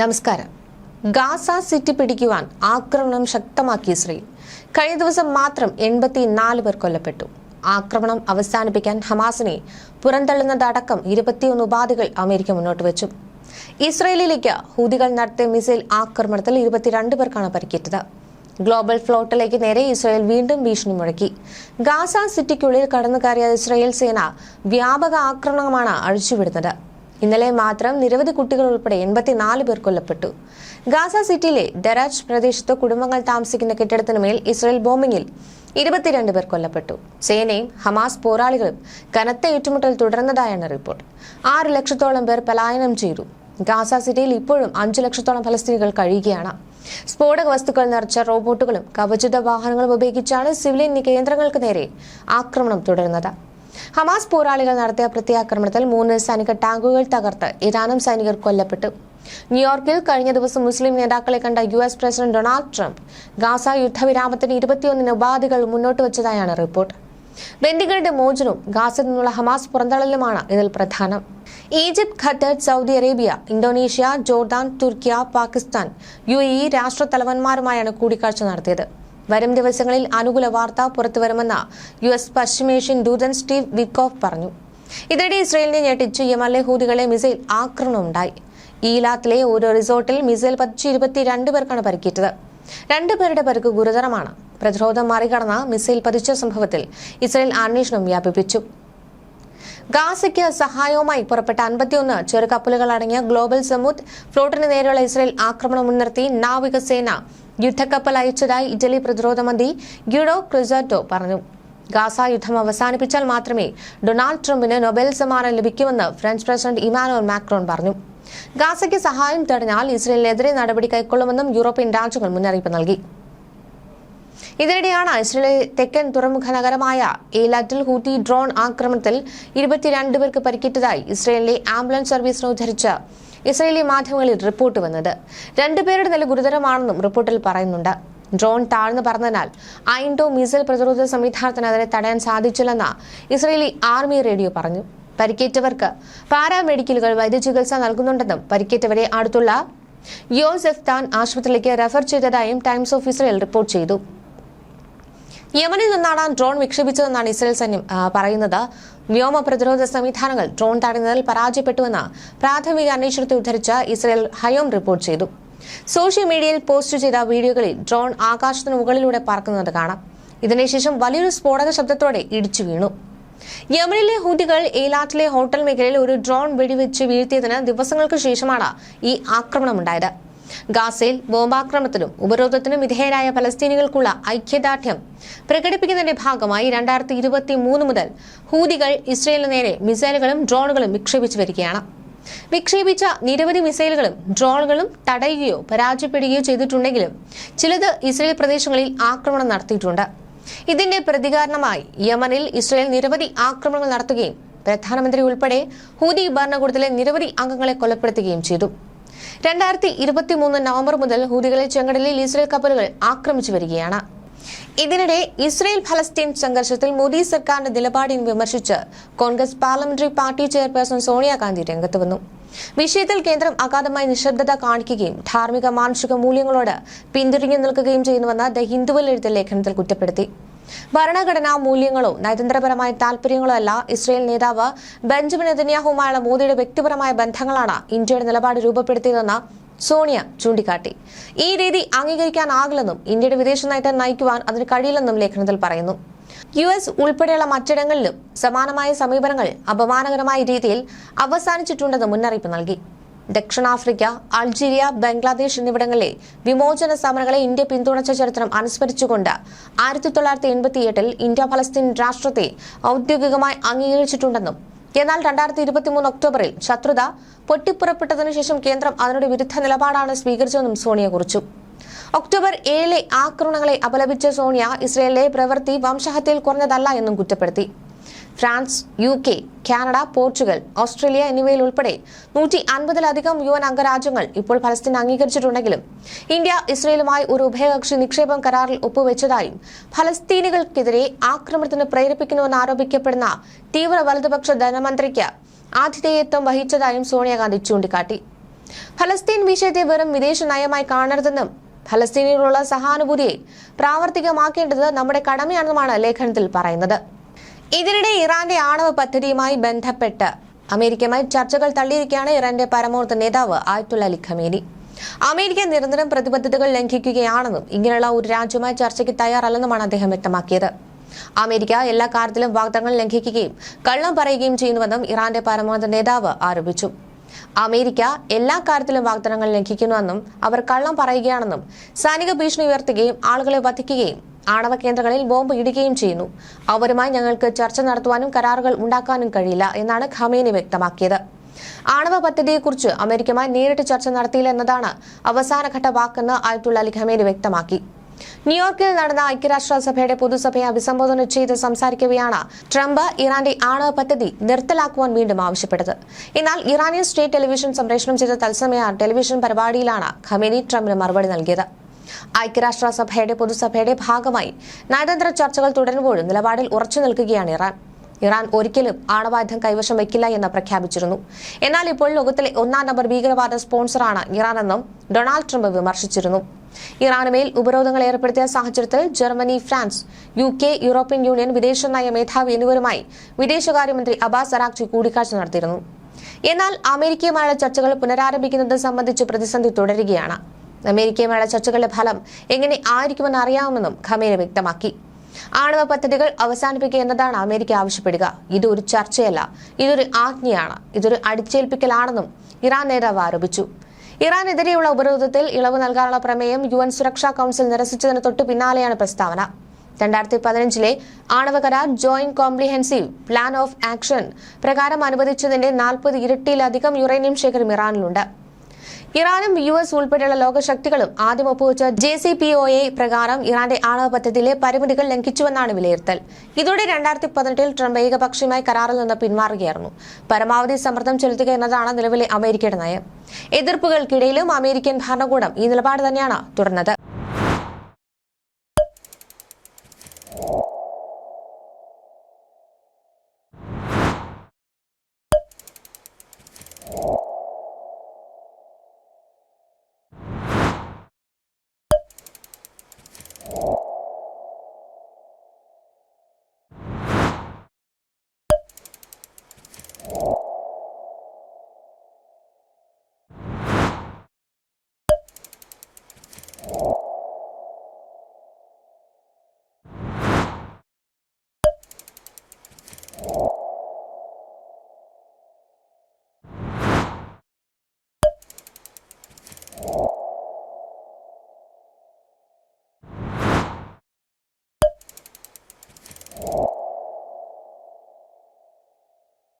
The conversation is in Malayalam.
നമസ്കാരം. ഗാസ സിറ്റി പിടിക്കുവാൻ ആക്രമണം ശക്തമാക്കി ഇസ്രയേൽ കഴിഞ്ഞ ദിവസം മാത്രം എൺപത്തിനാല് പേർ കൊല്ലപ്പെട്ടു. ആക്രമണം അവസാനിപ്പിക്കാൻ ഹമാസിനെ പുറന്തള്ളുന്നതടക്കം ഇരുപത്തിയൊന്ന് ഉപാധികൾ അമേരിക്ക മുന്നോട്ട് വെച്ചു. ഇസ്രയേലിലേക്ക് ഹൂതികൾ നടത്തിയ മിസൈൽ ആക്രമണത്തിൽ ഇരുപത്തിരണ്ട് പേർക്കാണ് പരിക്കേറ്റത്. ഗ്ലോബൽ ഫ്ലോട്ടിലേക്ക് നേരെ ഇസ്രായേൽ വീണ്ടും ഭീഷണി മുഴക്കി. ഗാസ സിറ്റിക്കുള്ളിൽ കടന്നു കയറിയ ഇസ്രായേൽ സേന വ്യാപക ആക്രമണമാണ് അഴിച്ചുവിടുന്നത്. ഇന്നലെ മാത്രം നിരവധി കുട്ടികൾ ഉൾപ്പെടെ എൺപത്തിനാല് പേർ കൊല്ലപ്പെട്ടു. ഗാസ സിറ്റിയിലെ ദരാജ് പ്രദേശത്ത് കുടുംബങ്ങൾ താമസിക്കുന്ന കെട്ടിടത്തിനു മേൽ ഇസ്രായേൽ ബോംബിംഗിൽ ഇരുപത്തിരണ്ട് പേർ കൊല്ലപ്പെട്ടു. സേനയും ഹമാസ് പോരാളികളും കനത്ത ഏറ്റുമുട്ടൽ തുടർന്നതായാണ് റിപ്പോർട്ട്. ആറ് ലക്ഷത്തോളം പേർ പലായനം ചെയ്തു. ഗാസ സിറ്റിയിൽ ഇപ്പോഴും അഞ്ചു ലക്ഷത്തോളം ഫലസ്തീനികൾ കഴിയുകയാണ്. സ്ഫോടക വസ്തുക്കൾ നിറച്ച റോബോട്ടുകളും കവചിത വാഹനങ്ങളും ഉപയോഗിച്ചാണ് സിവിലിയൻ കേന്ദ്രങ്ങൾക്ക് നേരെ ആക്രമണം തുടരുന്നത്. ഹമാസ് പോരാളികൾ നടത്തിയ പ്രത്യാക്രമണത്തിൽ മൂന്ന് സൈനിക ടാങ്കുകൾ തകർത്ത് ഇറാനും സൈനികർ കൊല്ലപ്പെട്ടു. ന്യൂയോർക്കിൽ കഴിഞ്ഞ ദിവസം മുസ്ലിം നേതാക്കളെ കണ്ട U S president Donald Trump Gaza യുദ്ധവിരാമത്തിന് ഇരുപത്തിയൊന്നിന് ഉപാധികൾ മുന്നോട്ട് വച്ചതായാണ് റിപ്പോർട്ട്. ബന്ദികളുടെ മോചനവും ഗാസയിൽ നിന്നുള്ള ഹമാസ് പുറന്തള്ളലുമാണ് ഇതിൽ പ്രധാനം. Egypt Qatar Saudi Arabia Indonesia Jordan Turkiye Pakistan U A E രാഷ്ട്രത്തലവന്മാരുമായാണ് കൂടിക്കാഴ്ച നടത്തിയത്. വരും ദിവസങ്ങളിൽ അനുകൂല വാർത്ത പുറത്തുവരുമെന്ന് യു എസ് പശ്ചിമേഷ്യൻ ദൂതൻ സ്റ്റീവ് വിക്കോഫ് പറഞ്ഞു. ഇതിനിടെ ഇസ്രയേലിനെ ഞെട്ടിച്ച് യമനിലെ ഹൂതികളെ മിസൈൽ ആക്രമണമുണ്ടായി. ഈലാത്തിലെ ഒരു റിസോർട്ടിൽ മിസൈൽ പതിച്ച് ഇരുപത്തിരണ്ട് പേർക്കാണ് പരിക്കേറ്റത്. രണ്ടുപേരുടെ പരിക്ക് ഗുരുതരമാണ്. പ്രതിരോധം മറികടന്ന മിസൈൽ പതിച്ച സംഭവത്തിൽ ഇസ്രയേൽ അന്വേഷണം വ്യാപിപ്പിച്ചു. ഗാസയ്ക്ക് സഹായവുമായി പുറപ്പെട്ട അൻപത്തിയൊന്ന് ചെറുകപ്പലുകൾ അടങ്ങിയ ഗ്ലോബൽ സമൂത്ത് ഫ്ലോട്ടിന് നേരെയുള്ള ഇസ്രയേൽ ആക്രമണം മുൻനിർത്തി നാവികസേന യുദ്ധക്കപ്പൽ അയച്ചതായി ഇറ്റലി പ്രതിരോധ മന്ത്രി ഗ്യൂഡോ ക്രിസാറ്റോ പറഞ്ഞു. ഗാസ യുദ്ധം അവസാനിപ്പിച്ചാൽ മാത്രമേ ഡൊണാൾഡ് ട്രംപിന് നൊബേൽ സമ്മാനം ലഭിക്കുമെന്ന് ഫ്രഞ്ച് പ്രസിഡന്റ് ഇമാനുവൽ മാക്രോൺ പറഞ്ഞു. ഗാസയ്ക്ക് സഹായം തടഞ്ഞാൽ ഇസ്രയേലിനെതിരെ നടപടി കൈക്കൊള്ളുമെന്നും യൂറോപ്യൻ രാജ്യങ്ങൾ മുന്നറിയിപ്പ് നൽകി. ഇതിനിടെയാണ് ഇസ്രയേലിലെ തെക്കൻ തുറമുഖ നഗരമായ ഏലാറ്റിൽ ഹൂത്തി ഡ്രോൺ ആക്രമണത്തിൽ ഇരുപത്തിരണ്ട് പേർക്ക് പരിക്കേറ്റതായി ഇസ്രയേലിലെ ആംബുലൻസ് സർവീസിനെ ഉദ്ധരിച്ച് ഇസ്രയേലി മാധ്യമങ്ങളിൽ റിപ്പോർട്ട് വന്നത്. രണ്ടുപേരുടെ നില ഗുരുതരമാണെന്നും റിപ്പോർട്ടിൽ പറയുന്നുണ്ട്. ഡ്രോൺ താഴ്ന്നു പറഞ്ഞതിനാൽ ഐൻഡോ മിസൈൽ പ്രതിരോധ സംവിധാനത്തിന് അതിനെ തടയാൻ സാധിച്ചില്ലെന്ന് ഇസ്രയേലി ആർമി റേഡിയോ പറഞ്ഞു. പരിക്കേറ്റവർക്ക് പാരാമെഡിക്കലുകൾ വൈദ്യചികിത്സ നൽകുന്നുണ്ടെന്നും പരിക്കേറ്റവരെ അടുത്തുള്ള യോസെഫ് താൻ ആശുപത്രിയിലേക്ക് റെഫർ ചെയ്തതായും ടൈംസ് ഓഫ് ഇസ്രയേൽ റിപ്പോർട്ട് ചെയ്തു. യമനിൽ നിന്നാണ് ഡ്രോൺ വിക്ഷേപിച്ചതെന്നാണ് ഇസ്രയേൽ സൈന്യം പറയുന്നത്. വ്യോമ പ്രതിരോധ സംവിധാനങ്ങൾ ഡ്രോൺ തടയുന്നതിൽ പരാജയപ്പെട്ടുവെന്ന് പ്രാഥമിക അന്വേഷണത്തെ ഉദ്ധരിച്ച ഇസ്രയേൽ ഹയോം റിപ്പോർട്ട് ചെയ്തു. സോഷ്യൽ മീഡിയയിൽ പോസ്റ്റ് ചെയ്ത വീഡിയോകളിൽ ഡ്രോൺ ആകാശത്തിന് മുകളിലൂടെ പറക്കുന്നത് കാണാം. ഇതിനുശേഷം വലിയൊരു സ്ഫോടക ശബ്ദത്തോടെ ഇടിച്ചു വീണു. യമനിലെ ഹൂതികൾ ഏലാറ്റിലെ ഹോട്ടൽ മേഖലയിൽ ഒരു ഡ്രോൺ വെടിവെച്ച് വീഴ്ത്തിയതിന് ദിവസങ്ങൾക്ക് ശേഷമാണ് ഈ ആക്രമണമുണ്ടായത്. ഗാസയിൽ ബോംബാക്രമണത്തിനും ഉപരോധത്തിനും വിധേയരായ ഫലസ്തീനികൾക്കുള്ള ഐക്യദാർഢ്യം പ്രകടിപ്പിക്കുന്നതിന്റെ ഭാഗമായി രണ്ടായിരത്തി ഇരുപത്തി മൂന്ന് മുതൽ ഹൂതികൾ ഇസ്രയേലിന് നേരെ മിസൈലുകളും ഡ്രോണുകളും വിക്ഷേപിച്ചു വരികയാണ്. വിക്ഷേപിച്ച നിരവധി മിസൈലുകളും ഡ്രോണുകളും തടയുകയോ പരാജയപ്പെടുകയോ ചെയ്തിട്ടുണ്ടെങ്കിലും ചിലത് ഇസ്രയേൽ പ്രദേശങ്ങളിൽ ആക്രമണം നടത്തിയിട്ടുണ്ട്. ഇതിന്റെ പ്രതികാരണമായി യമനിൽ ഇസ്രയേൽ നിരവധി ആക്രമണങ്ങൾ നടത്തുകയും പ്രധാനമന്ത്രി ഉൾപ്പെടെ ഹൂതി ഭരണകൂടത്തിലെ നിരവധി അംഗങ്ങളെ കൊലപ്പെടുത്തുകയും ചെയ്തു. രണ്ടായിരത്തി ഇരുപത്തി മൂന്ന് നവംബർ മുതൽ ഹൂതികളെ ചെങ്കടലിൽ ഇസ്രയേൽ കപ്പലുകൾ ആക്രമിച്ചു വരികയാണ്. ഇതിനിടെ ഇസ്രയേൽ ഫലസ്തീൻ സംഘർഷത്തിൽ മോദി സർക്കാരിന്റെ നിലപാടിനെ വിമർശിച്ച് Congress parliamentary party chairperson Sonia Gandhi രംഗത്ത് വന്നു. വിഷയത്തിൽ കേന്ദ്രം അഗാധമായി നിശബ്ദത കാണിക്കുകയും ധാർമ്മിക മാനുഷിക മൂല്യങ്ങളോട് പിന്തിരിഞ്ഞു നിൽക്കുകയും ചെയ്യുന്നുവെന്ന് ദ ഹിന്ദുവിൽ എഴുതിയ ലേഖനത്തിൽ കുറ്റപ്പെടുത്തി. ഭരണഘടനാ മൂല്യങ്ങളോ നയതന്ത്രപരമായ താൽപര്യങ്ങളോ അല്ല ഇസ്രയേൽ നേതാവ് ബെഞ്ചമിൻ നെതന്യാഹുമായുള്ള മോദിയുടെ വ്യക്തിപരമായ ബന്ധങ്ങളാണ് ഇന്ത്യയുടെ നിലപാട് രൂപപ്പെടുത്തിയതെന്ന് സോണിയ ചൂണ്ടിക്കാട്ടി. ഈ രീതി അംഗീകരിക്കാനാകില്ലെന്നും ഇന്ത്യയുടെ വിദേശ നയത്തെ നയിക്കുവാൻ അതിന് കഴിയില്ലെന്നും ലേഖനത്തിൽ പറയുന്നു. യു എസ് ഉൾപ്പെടെയുള്ള മറ്റിടങ്ങളിലും സമാനമായ സമീപനങ്ങൾ അപമാനകരമായ രീതിയിൽ അവസാനിച്ചിട്ടുണ്ടെന്ന് മുന്നറിയിപ്പ് നൽകി. ദക്ഷിണാഫ്രിക്ക അൾജീരിയ ബംഗ്ലാദേശ് എന്നിവിടങ്ങളിലെ വിമോചന സമരങ്ങളെ ഇന്ത്യ പിന്തുണച്ച ചരിത്രം അനുസ്മരിച്ചുകൊണ്ട് ആയിരത്തി തൊള്ളായിരത്തി എൺപത്തിയെട്ടിൽ ഇന്ത്യ ഫലസ്തീൻ രാഷ്ട്രത്തെ ഔദ്യോഗികമായി അംഗീകരിച്ചിട്ടുണ്ടെന്നും എന്നാൽ രണ്ടായിരത്തി ഇരുപത്തിമൂന്ന് ഒക്ടോബറിൽ ശത്രുത പൊട്ടിപ്പുറപ്പെട്ടതിനു ശേഷം കേന്ദ്രം അതിനോട് വിരുദ്ധ നിലപാടാണ് സ്വീകരിച്ചതെന്നും സോണിയ കുറിച്ചു. ഒക്ടോബർ ഏഴിലെ ആക്രമണങ്ങളെ അപലപിച്ച സോണിയ ഇസ്രയേലിലെ പ്രവൃത്തി വംശഹത്യയിൽ കുറഞ്ഞതല്ല എന്നും കുറ്റപ്പെടുത്തി. France U K Canada Portugal Australia എന്നിവയിൽ ഉൾപ്പെടെ നൂറ്റി അൻപതിലധികം യു എൻ അംഗരാജ്യങ്ങൾ ഇപ്പോൾ ഫലസ്തീൻ അംഗീകരിച്ചിട്ടുണ്ടെങ്കിലും ഇന്ത്യ ഇസ്രയേലുമായി ഒരു ഉഭയകക്ഷി നിക്ഷേപം കരാറിൽ ഒപ്പുവെച്ചതായും ഫലസ്തീനികൾക്കെതിരെ ആക്രമണത്തിന് പ്രേരിപ്പിക്കുന്നുവെന്ന് ആരോപിക്കപ്പെടുന്ന തീവ്ര വലതുപക്ഷ ധനമന്ത്രിക്ക് ആതിഥേയത്വം വഹിച്ചതായും സോണിയാഗാന്ധി ചൂണ്ടിക്കാട്ടി. ഫലസ്തീൻ വിഷയത്തെ വെറും വിദേശ നയമായി കാണരുതെന്നും ഫലസ്തീനിലുള്ള സഹാനുഭൂതിയെ പ്രാവർത്തികമാക്കേണ്ടത് നമ്മുടെ കടമയാണെന്നുമാണ് ലേഖനത്തിൽ പറയുന്നത്. ഇതിനിടെ ഇറാന്റെ ആണവ പദ്ധതിയുമായി ബന്ധപ്പെട്ട് അമേരിക്കയുമായി ചർച്ചകൾ തള്ളിയിരിക്കുകയാണ് ഇറാന്റെ പരമോന്നത നേതാവ് ആയത്തുള്ള അലി ഖമേനി. അമേരിക്ക നിരന്തരം പ്രതിബദ്ധതകൾ ലംഘിക്കുകയാണെന്നും ഇങ്ങനെയുള്ള ഒരു രാജ്യവുമായി ചർച്ചയ്ക്ക് തയ്യാറല്ലെന്നുമാണ് അദ്ദേഹം വ്യക്തമാക്കിയത്. അമേരിക്ക എല്ലാ കാര്യത്തിലും വാഗ്ദാനങ്ങൾ ലംഘിക്കുകയും കള്ളം പറയുകയും ചെയ്യുന്നുവെന്നും ഇറാന്റെ പരമോന്നത നേതാവ് ആരോപിച്ചു. അമേരിക്ക എല്ലാ കാര്യത്തിലും വാഗ്ദാനങ്ങൾ ലംഘിക്കുന്നുവെന്നും അവർ കള്ളം പറയുകയാണെന്നും സൈനിക ഭീഷണി ഉയർത്തുകയും ആളുകളെ വധിക്കുകയും ആണവ കേന്ദ്രങ്ങളിൽ ബോംബ് ഇടുകയും ചെയ്യുന്നു. അവരുമായി ഞങ്ങൾക്ക് ചർച്ച നടത്തുവാനും കരാറുകൾ ഉണ്ടാക്കാനും കഴിയില്ല എന്നാണ് ഖമേനി വ്യക്തമാക്കിയത്. ആണവ പദ്ധതിയെക്കുറിച്ച് അമേരിക്കയുമായി നേരിട്ട് ചർച്ച നടത്തിയില്ല എന്നതാണ് അവസാനഘട്ട വാക്കെന്ന് ആയിട്ടുള്ള അലി ഖമേനി വ്യക്തമാക്കി. ന്യൂയോർക്കിൽ നടന്ന ഐക്യരാഷ്ട്രസഭയുടെ പൊതുസഭയെ അഭിസംബോധന ചെയ്ത് സംസാരിക്കവെയാണ് ട്രംപ് ഇറാന്റെ ആണവ പദ്ധതി നിർത്തലാക്കുവാൻ വീണ്ടും ആവശ്യപ്പെട്ടത്. എന്നാൽ ഇറാനിയൻ സ്റ്റേറ്റ് ടെലിവിഷൻ സംപ്രേഷണം ചെയ്ത തത്സമയ ടെലിവിഷൻ പരിപാടിയിലാണ് ഖമേനി ട്രംപിന് മറുപടി നൽകിയത്. ഐക്യരാഷ്ട്രസഭയുടെ പൊതുസഭയുടെ ഭാഗമായി നയതന്ത്ര ചർച്ചകൾ തുടരുമ്പോഴും നിലപാടിൽ ഉറച്ചു നിൽക്കുകയാണ് ഇറാൻ. ഇറാൻ ഒരിക്കലും ആണവായുധം കൈവശം വയ്ക്കില്ല എന്ന് പ്രഖ്യാപിച്ചിരുന്നു. എന്നാൽ ഇപ്പോൾ ലോകത്തിലെ ഒന്നാം നമ്പർ ഭീകരവാദ സ്പോൺസറാണ് ഇറാനെന്നും ഡൊണാൾഡ് ട്രംപ് വിമർശിച്ചിരുന്നു. ഇറാനുമേൽ ഉപരോധങ്ങൾ ഏർപ്പെടുത്തിയ സാഹചര്യത്തിൽ Germany France U K European Union വിദേശ നയ മേധാവി എന്നിവരുമായി വിദേശകാര്യമന്ത്രി അബാസ് അറാഖ്ചി കൂടിക്കാഴ്ച നടത്തിയിരുന്നു. എന്നാൽ അമേരിക്കയുമായുള്ള ചർച്ചകൾ പുനരാരംഭിക്കുന്നത് സംബന്ധിച്ച് പ്രതിസന്ധി തുടരുകയാണ്. അമേരിക്കയുമായുള്ള ചർച്ചകളുടെ ഫലം എങ്ങനെ ആയിരിക്കുമെന്ന് അറിയാമെന്നും ഖമേനി വ്യക്തമാക്കി. ആണവ പദ്ധതികൾ അവസാനിപ്പിക്കുക എന്നതാണ് അമേരിക്ക ആവശ്യപ്പെടുക. ഇതൊരു ചർച്ചയല്ല ഇതൊരു ആജ്ഞയാണ് ഇതൊരു അടിച്ചേൽപ്പിക്കലാണെന്നും ഇറാൻ നേതാവ് ആരോപിച്ചു. ഇറാനെതിരെയുള്ള ഉപരോധത്തിൽ ഇളവ് നൽകാനുള്ള പ്രമേയം യു എൻ സുരക്ഷാ കൌൺസിൽ നിരസിച്ചതിന് തൊട്ടു പിന്നാലെയാണ് പ്രസ്താവന. രണ്ടായിരത്തി പതിനഞ്ചിലെ ആണവ കരാർ joint comprehensive plan of action പ്രകാരം അനുവദിച്ചതിന്റെ നാൽപ്പത് ഇരട്ടിയിലധികം യുറേനിയം ശേഖരം ഇറാനിലുണ്ട്. ഇറാനും യു എസ് ഉൾപ്പെടെയുള്ള ലോകശക്തികളും ആദ്യം ഒപ്പുവെച്ച J C P O A പ്രകാരം ഇറാന്റെ ആണവ പദ്ധതിയിലെ പരിമിതികൾ ലംഘിച്ചുവെന്നാണ് വിലയിരുത്തൽ. ഇതോടെ രണ്ടായിരത്തി പതിനെട്ടിൽ ട്രംപ് ഏകപക്ഷീയമായി കരാറിൽ നിന്ന് പിന്മാറുകയായിരുന്നു പരമാവധി സമ്മർദ്ദം ചെലുത്തുക എന്നതാണ് നിലവിലെ അമേരിക്കയുടെ നയം. എതിർപ്പുകൾക്കിടയിലും അമേരിക്കൻ ഭരണകൂടം ഈ നിലപാട് തന്നെയാണ് തുടർന്നത്.